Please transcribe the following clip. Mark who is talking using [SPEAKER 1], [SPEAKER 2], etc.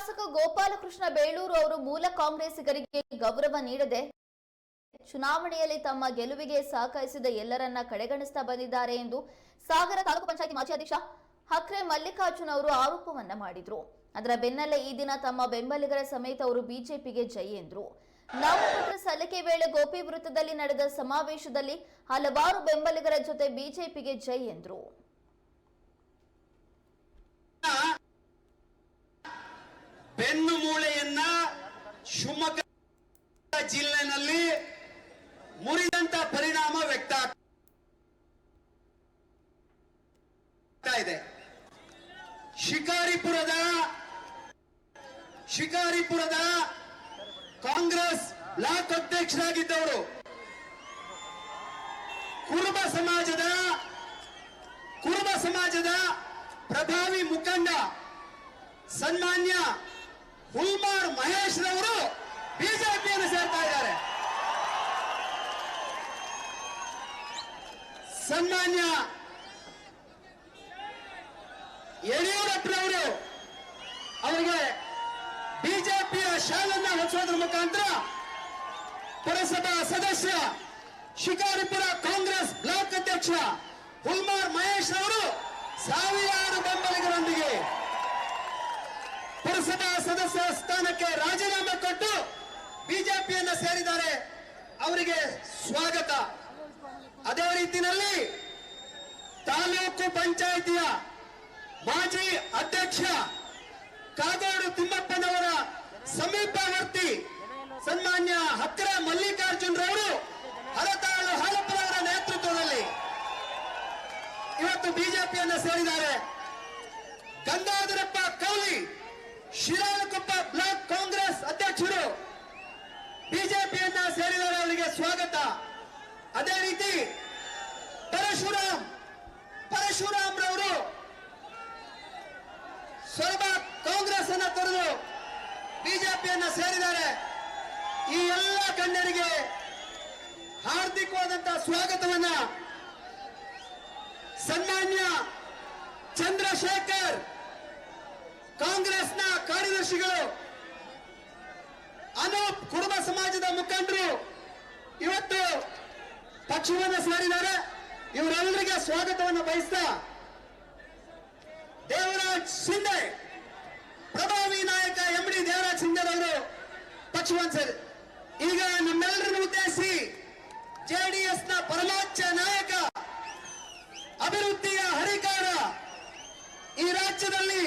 [SPEAKER 1] ಶಾಸಕ ಗೋಪಾಲಕೃಷ್ಣ ಬೇಳೂರು ಅವರು ಮೂಲ ಕಾಂಗ್ರೆಸ್ಸಿಗರಿಗೆ ಗೌರವ ನೀಡದೆ ಚುನಾವಣೆಯಲ್ಲಿ ತಮ್ಮ ಗೆಲುವಿಗೆ ಸಹಕರಿಸಿದ ಎಲ್ಲರನ್ನ ಕಡೆಗಣಿಸ್ತಾ ಬಂದಿದ್ದಾರೆ ಎಂದು ಸಾಗರ ತಾಲೂಕು ಪಂಚಾಯತಿ ಮಾಜಿ ಅಧ್ಯಕ್ಷ ಹಕ್ರೆ ಮಲ್ಲಿಕಾರ್ಜುನ್ ಅವರು ಆರೋಪವನ್ನ ಮಾಡಿದ್ರು. ಅದರ ಬೆನ್ನಲ್ಲೇ ಈ ದಿನ ತಮ್ಮ ಬೆಂಬಲಿಗರ ಸಮೇತ ಅವರು ಬಿಜೆಪಿಗೆ ಜೈ ಎಂದ್ರು. ನಾಮಪತ್ರ ಸಲ್ಲಿಕೆ ವೇಳೆ ಗೋಪಿ ವೃತ್ತದಲ್ಲಿ ನಡೆದ ಸಮಾವೇಶದಲ್ಲಿ ಹಲವಾರು ಬೆಂಬಲಿಗರ ಜೊತೆ ಬಿಜೆಪಿಗೆ ಜೈ ಎಂದ್ರು.
[SPEAKER 2] ಬೆನ್ನು ಮೂಳೆಯನ್ನ ಶಿವಮೊಗ್ಗ ಜಿಲ್ಲೆನಲ್ಲಿ ಮುರಿದಂತ ಪರಿಣಾಮ ವ್ಯಕ್ತ ಆಗ್ತಾ ಇದೆ. ಶಿಕಾರಿಪುರದ ಶಿಕಾರಿಪುರದ ಕಾಂಗ್ರೆಸ್ ಬ್ಲಾಕ್ ಅಧ್ಯಕ್ಷರಾಗಿದ್ದವರು, ಕುರುಬ ಸಮಾಜದ ಕುರುಬ ಸಮಾಜದ ಪ್ರಭಾವಿ ಮುಖಂಡ, ಸನ್ಮಾನ್ಯ ಹುಲ್ಮಾರ್ ಮಹೇಶ್ ರವರು ಬಿಜೆಪಿಯನ್ನು ಸೇರ್ತಾ ಇದ್ದಾರೆ. ಸನ್ಮಾನ್ಯ ಯಡಿಯೂರಪ್ಪನವರು ಅವರಿಗೆ ಬಿಜೆಪಿಯ ಶಾಲನ್ನ ಹೊಚ್ಚೋದ್ರ ಮುಖಾಂತರ ಪುರಸಭಾ ಸದಸ್ಯ ಶಿಕಾರಿಪುರ ಕಾಂಗ್ರೆಸ್ ಬ್ಲಾಕ್ ಅಧ್ಯಕ್ಷ ಹುಲ್ಮಾರ್ ಮಹೇಶ್ ಅವರು ಸಾವಿರಾರು ಬೆಂಬಲಿಗರೊಂದಿಗೆ ಪುರಸಭಾ ಸದಸ್ಯ ಸ್ಥಾನಕ್ಕೆ ರಾಜೀನಾಮೆ ಕೊಟ್ಟು ಬಿಜೆಪಿಯನ್ನ ಸೇರಿದ್ದಾರೆ. ಅವರಿಗೆ ಸ್ವಾಗತ. ಅದೇ ರೀತಿಯಲ್ಲಿ ತಾಲೂಕು ಪಂಚಾಯಿತಿಯ ಮಾಜಿ ಅಧ್ಯಕ್ಷ ಕಾಗೋಡು ತಿಮ್ಮಪ್ಪನವರ ಸಮೀಪವರ್ತಿ ಸನ್ಮಾನ್ಯ ಹಕ್ರ ಮಲ್ಲಿಕಾರ್ಜುನ್ ರವರು ಹರತಾಳು ಹಾಲಪ್ಪನವರ ನೇತೃತ್ವದಲ್ಲಿ ಇವತ್ತು ಬಿಜೆಪಿಯನ್ನ ಸೇರಿದ್ದಾರೆ. ಗಂಗಾಧರಪ್ಪ ಕೌಲಿ ಶಿರಾಳಕೊಪ್ಪ ಬ್ಲಾಕ್ ಕಾಂಗ್ರೆಸ್ ಅಧ್ಯಕ್ಷರು ಬಿಜೆಪಿಯನ್ನ ಸೇರಿದವರ ಅವರಿಗೆ ಸ್ವಾಗತ. ಅದೇ ರೀತಿ ಪರಶುರಾಮ್ ಪರಶುರಾಮ್ ರವರು ಸ್ವಲ್ಪ ಕಾಂಗ್ರೆಸ್ ಅನ್ನ ತೊರೆದು ಬಿಜೆಪಿಯನ್ನ ಸೇರಿದ್ದಾರೆ. ಈ ಎಲ್ಲ ಗಣ್ಯರಿಗೆ ಹಾರ್ದಿಕವಾದಂತಹ ಸ್ವಾಗತವನ್ನ ಸನ್ಮಾನ್ಯ ಚಂದ್ರಶೇಖರ್ ಕಾಂಗ್ರೆಸ್ನ ಕಾರ್ಯದರ್ಶಿಗಳು, ಅನೂಪ್ ಕುರುಬ ಸಮಾಜದ ಮುಖಂಡರು ಇವತ್ತು ಪಕ್ಷವನ್ನು ಸೇರಿದ್ದಾರೆ. ಇವರೆಲ್ಲರಿಗೆ ಸ್ವಾಗತವನ್ನು ಬಯಸ್ತಾ ದೇವರಾಜ್ ಶಿಂದೆ ಪ್ರಭಾವಿ ನಾಯಕ ಎಂ ಡಿ ದೇವರಾಜ್ ಶಿಂದೆ ಅವರು ಪಕ್ಷವನ್ನು ಸೇರಿ ಈಗ ನಮ್ಮೆಲ್ಲರನ್ನು ಉದ್ದೇಶಿಸಿ ಜೆಡಿಎಸ್ನ ಪರಮೋಚ್ಚ ನಾಯಕ ಅಭಿವೃದ್ಧಿಯ ಹರಿಕಾರ ಈ ರಾಜ್ಯದಲ್ಲಿ